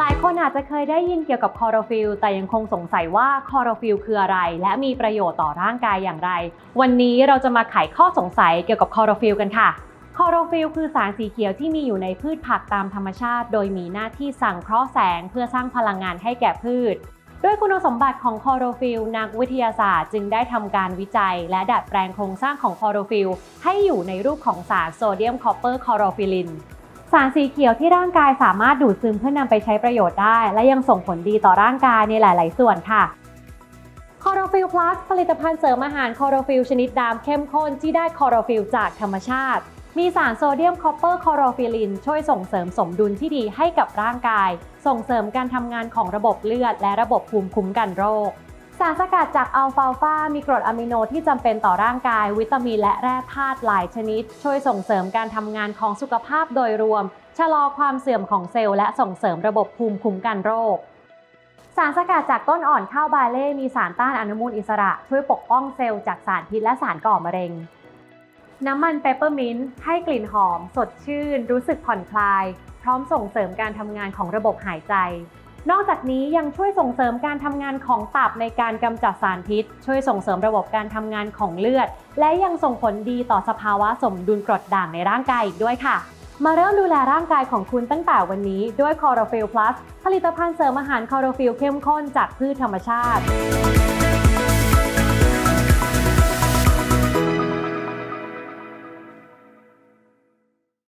ลายคนอาจจะเคยได้ยินเกี่ยวกับคอโรฟิลแต่ยังคงสงสัยว่าคอโรฟิลคืออะไร และมีประโยชน์ต่อร่างกายอย่างไร วันนี้เราจะมาไขข้อสงสัยเกี่ยวกับคอโรฟิลกันค่ะคอโรฟิลคือสารสีเขียวที่มีอยู่ในพืชผักตามธรรมชาติ โดยมีหน้าที่สั่งเคราะห์แสงเพื่อสร้างพลังงานให้แก่พืช ด้วยคุณสมบัติของคอโรฟิลนักวิทยาศาสตร์จึงได้ทำการวิจัย และดัดแปลงโครงสร้างของคอโรฟิลให้อยู่ในรูปของสารโซเดียมคอปเปอร์คอโรฟิลิน สารสีเขียวที่ร่างกายสามารถดูดซึมเพื่อนำไปใช้ประโยชน์ได้ และยังส่งผลดีต่อร่างกายในหลาย ๆ ส่วนค่ะคอโรฟิลพลัสผลิตภัณฑ์เสริมอาหารคอโรฟิลชนิดดำเข้มข้นที่ได้คอโรฟิลจากธรรมชาติ มีสารโซเดียมคอปเปอร์คอโรฟิลิน ช่วยส่งเสริมสมดุลที่ดีให้กับร่างกาย ส่งเสริมการทำงานของระบบเลือด และระบบภูมิคุ้มกันโรค สารสกัดจากอัลฟาฟามีกรดอะมิโนที่จำเป็นต่อร่างกาย วิตามินและแร่ธาตุหลายชนิด ช่วยส่งเสริมการทำงานของสุขภาพโดยรวม ชะลอความเสื่อมของเซลล์และส่งเสริมระบบภูมิคุ้มกันโรค สารสกัดจากต้นอ่อนข้าวบาเล่ มีสารต้านอนุมูลอิสระ ช่วยปกป้องเซลล์จากสารพิษและสารก่อมะเร็ง น้ำมันเปปเปอร์มินต์ให้กลิ่นหอม สดชื่น รู้สึกผ่อนคลาย พร้อมส่งเสริมการทำงานของระบบหายใจ นอกจากนี้ยังช่วยส่งเสริมการทำงานของตับในการกำจัดสารพิษ ช่วยส่งเสริมระบบการทำงานของเลือด และยังส่งผลดีต่อสภาวะสมดุลกรดด่างในร่างกายอีกด้วยค่ะ มาเริ่มดูแลร่างกายของคุณตั้งแต่วันนี้ด้วยคอร์ฟิลพลัสผลิตภัณฑ์เสริมอาหารคอโรฟิลเข้มข้นจากพืชธรรมชาติ